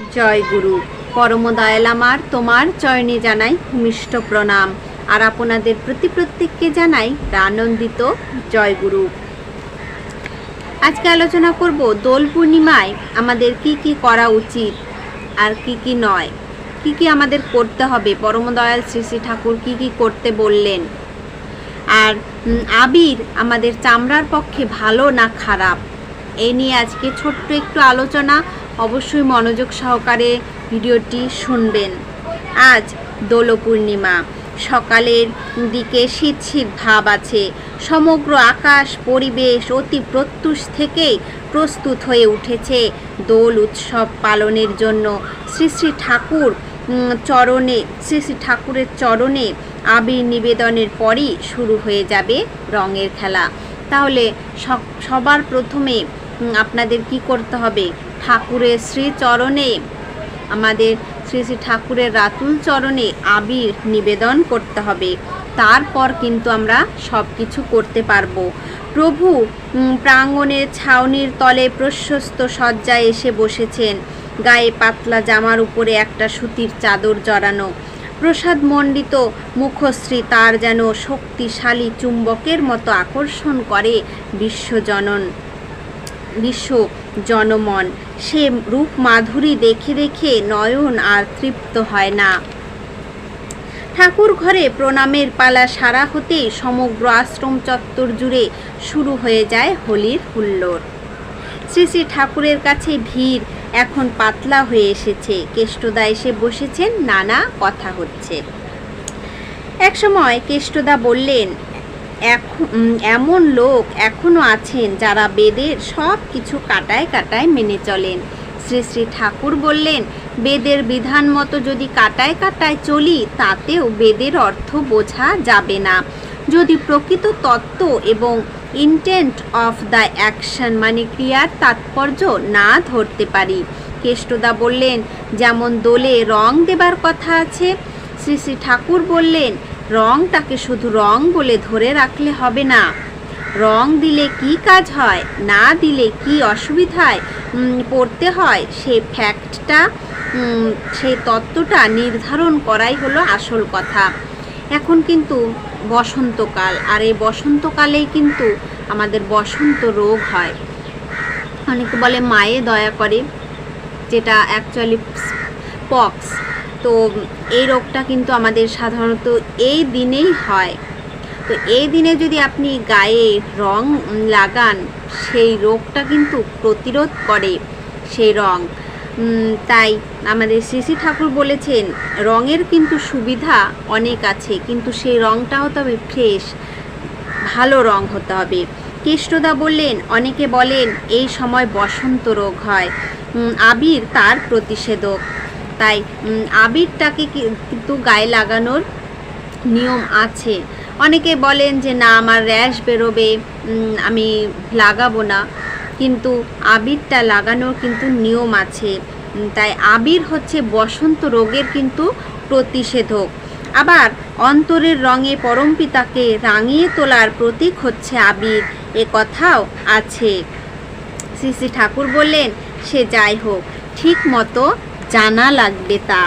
জয় গুরু। পরম দয়াল আমার, তোমার চয়নে জানাই ভূমিষ্ঠ প্রণাম। আর আপনাদের প্রতি প্রত্যেককে জানাই আনন্দিত জয় গুরু। আজকে আলোচনা করব দোল পূর্ণিমায় আমাদের কি কি করা উচিত আর কি কি নয়। কি কি আমাদের করতে হবে? পরম দয়াল শ্রী শ্রী ঠাকুর কি কি করতে বললেন? আর আবির আমাদের চামড়ার পক্ষে ভালো না খারাপ? এই নিয়ে আজকে ছোট্ট একটু আলোচনা অবশ্যই মনোযোগ সহকারে ভিডিওটি শুনবেন। আজ দোল পূর্ণিমা সকালের দিকে শীত শীত ভাব আছে। সমগ্র আকাশ, পরিবেশ অতি প্রত্যুষ থেকেই প্রস্তুত হয়ে উঠেছে দোল উৎসব পালনের জন্য। শ্রী শ্রী ঠাকুর চরণে, শ্রী শ্রী ঠাকুরের চরণে আবির নিবেদনের পরই শুরু হয়ে যাবে রঙের খেলা। তাহলে সবার প্রথমে আপনাদের কি করতে হবে? ঠাকুরের শ্রীচরণে, আমাদের শ্রী শ্রী ঠাকুরের রাতুল চরণে আবির নিবেদন করতে হবে। তারপর কিন্তু আমরা সব কিছু করতে পারব। প্রভু প্রাঙ্গণের ছাউনির তলে প্রশস্ত সজ্জায় এসে বসেছেন। গায়ে পাতলা জামার উপরে একটা সুতির চাদর জড়ানো। প্রসাদ মণ্ডিত মুখশ্রী তার যেন শক্তিশালী চুম্বকের মতো আকর্ষণ করে বিশ্বজনন। বিশ্ব জনমন। সে রূপ মাধুরী দেখে দেখে নয়ন আর তৃপ্ত হয় না। ঠাকুর ঘরে প্রণামের পালা সারা হতেই সমগ্র আশ্রম চত্বর জুড়ে শুরু হয়ে যায় হোলির হুল্লোড়। শ্রী শ্রী ঠাকুরের কাছে ভিড় এখন পাতলা হয়ে এসেছে। কেষ্টদা এসে বসেছেন, নানা কথা হচ্ছে। একসময় কেষ্টদা বললেন এমন লোক এখনও আছেন যারা বেদের সব কিছু কাটায় কাটায় মেনে চলেন। শ্রী শ্রী ঠাকুর বললেন, বেদের বিধান মতো যদি কাটায় কাটায় চলি, তাতেও বেদের অর্থ বোঝা যাবে না। যদি প্রকৃত তত্ত্ব এবং ইন্টেন্ট অফ দ্য অ্যাকশন মানে ক্রিয়ার তাৎপর্য না ধরতে পারি। কেষ্টদা বললেন, যেমন দোলে রং দেবার কথা আছে। শ্রী শ্রী ঠাকুর বললেন রংটাকে শুধু রং বলে ধরে রাখলে হবে না। রং দিলে কি কাজ হয়, না দিলে কি অসুবিধায় পড়তে হয়, সে ফ্যাক্টটা সেই তত্ত্বটা নির্ধারণ করাই হলো আসল কথা। এখন কিন্তু বসন্তকাল, আর এই বসন্তকালেই কিন্তু আমাদের বসন্ত রোগ হয়। অনেকে বলে মায়ে দয়া করে, যেটা অ্যাকচুয়ালি পক্স তো এই রোগটা কিন্তু আমাদের সাধারণত এই দিনেই হয়। তো এই দিনে যদি আপনি গায়ে রং লাগান, সেই রোগটা কিন্তু প্রতিরোধ করে সেই রং। তাই আমাদের শ্রী ঠাকুর বলেছেন, রঙের কিন্তু সুবিধা অনেক আছে, কিন্তু সেই রংটা হতে হবে ফ্রেশ, ভালো রং হতে হবে। কৃষ্ণদা বললেন, অনেকে বলেন, এই সময় বসন্ত রোগ হয়। আবির তার প্রতিষেধক। তাই আবিরটাকে কিন্তু গায়ে লাগানোর নিয়ম আছে। অনেকে বলেন যে, না, আমার র্যাশ বেরোবে আমি লাগাবো না। কিন্তু আবিরটা লাগানোর কিন্তু নিয়ম আছে। তাই আবির হচ্ছে বসন্ত রোগের কিন্তু প্রতিষেধক। আবার অন্তরের রঙে পরমপিতাকে রাঙিয়ে তোলার প্রতীক হচ্ছে আবির। এ কথাও আছে। শ্রী শ্রী ঠাকুর বললেন, সে যাই হোক, ঠিক মতো জানা লাগবে তা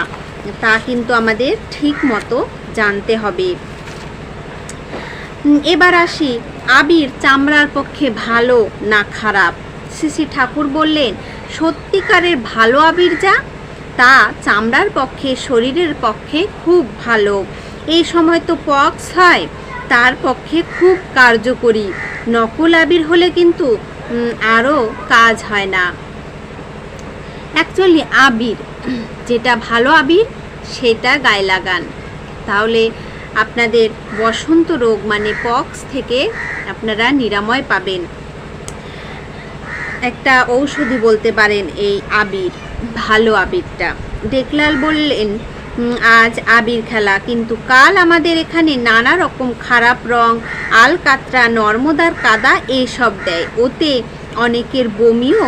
তা কিন্তু আমাদের ঠিক মতো জানতে হবে। এবার আসি, আবির চামড়ার পক্ষে ভালো না খারাপ? শ্রী ঠাকুর বললেন, সত্যিকারের ভালো আবির যা, তা চামড়ার পক্ষে, শরীরের পক্ষে খুব ভালো। এই সময় তো পক্স হয়, তার পক্ষে খুব কার্যকরী। নকল আবির হলে কিন্তু আরও কাজ হয় না। অ্যাকচুয়ালি আবির যেটা ভালো আবির, সেটা গায়ে লাগান। তাহলে আপনাদের বসন্ত রোগ মানে পক্স থেকে আপনারা নিরাময় পাবেন। একটা ঔষধি বলতে পারেন এই আবির, ভালো আবিরটা। ডেকলাল বললেন আজ আবির খেলা, কিন্তু কাল আমাদের এখানে নানা রকম খারাপ রং আল কাতরা নর্মদার কাদা এইসব দেয়। ওতে অনেকের বমিও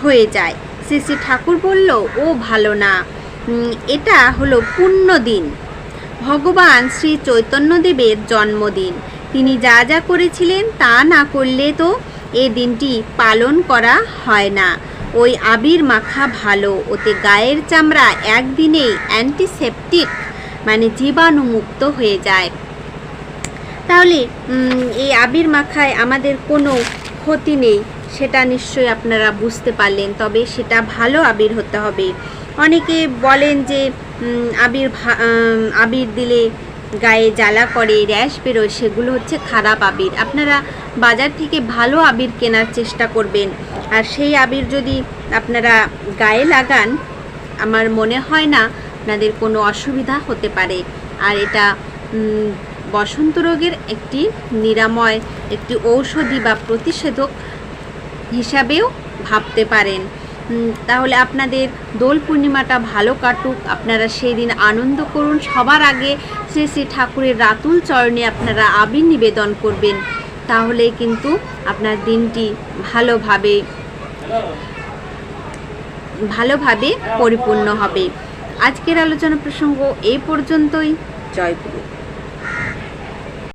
হয়ে যায়। শ্রী শ্রী ঠাকুর বলল, ও ভালো না। এটা হলো পুণ্য দিন ভগবান শ্রী চৈতন্যদেবের জন্মদিন। তিনি যা যা করেছিলেন তা না করলে তো এ দিনটি পালন করা হয় না। ওই আবির মাখা ভালো, ওতে গায়ের চামড়া একদিনেই অ্যান্টিসেপটিক মানে জীবাণুমুক্ত হয়ে যায়। তাহলে এই আবির মাখায় আমাদের কোনো ক্ষতি নেই। সেটা নিশ্চয়ই আপনারা বুঝতে পারলেন, তবে সেটা ভালো আবির হতে হবে। অনেকে বলেন যে আবির আবির দিলে গায়ে জ্বালা করে, র্যাশ বেরোয়, সেগুলো হচ্ছে খারাপ আবির। আপনারা বাজার থেকে ভালো আবির কেনার চেষ্টা করবেন। আর সেই আবির যদি আপনারা গায়ে লাগান, আমার মনে হয় না আপনাদের কোনো অসুবিধা হতে পারে। আর এটা বসন্ত রোগের একটি নিরাময়, একটি ঔষধি বা প্রতিষেধক হিসাবেও ভাবতে পারেন। তাহলে আপনাদের দোল পূর্ণিমাটা ভালো কাটুক। আপনারা সেই দিন আনন্দ করুন। সবার আগে শ্রী শ্রী ঠাকুরের রাতুল চরণে আপনারা আবির নিবেদন করবেন। তাহলে কিন্তু আপনার দিনটি ভালোভাবে ভালোভাবে পরিপূর্ণ হবে। আজকের আলোচনা প্রসঙ্গ এই পর্যন্তই। জয় গুরু।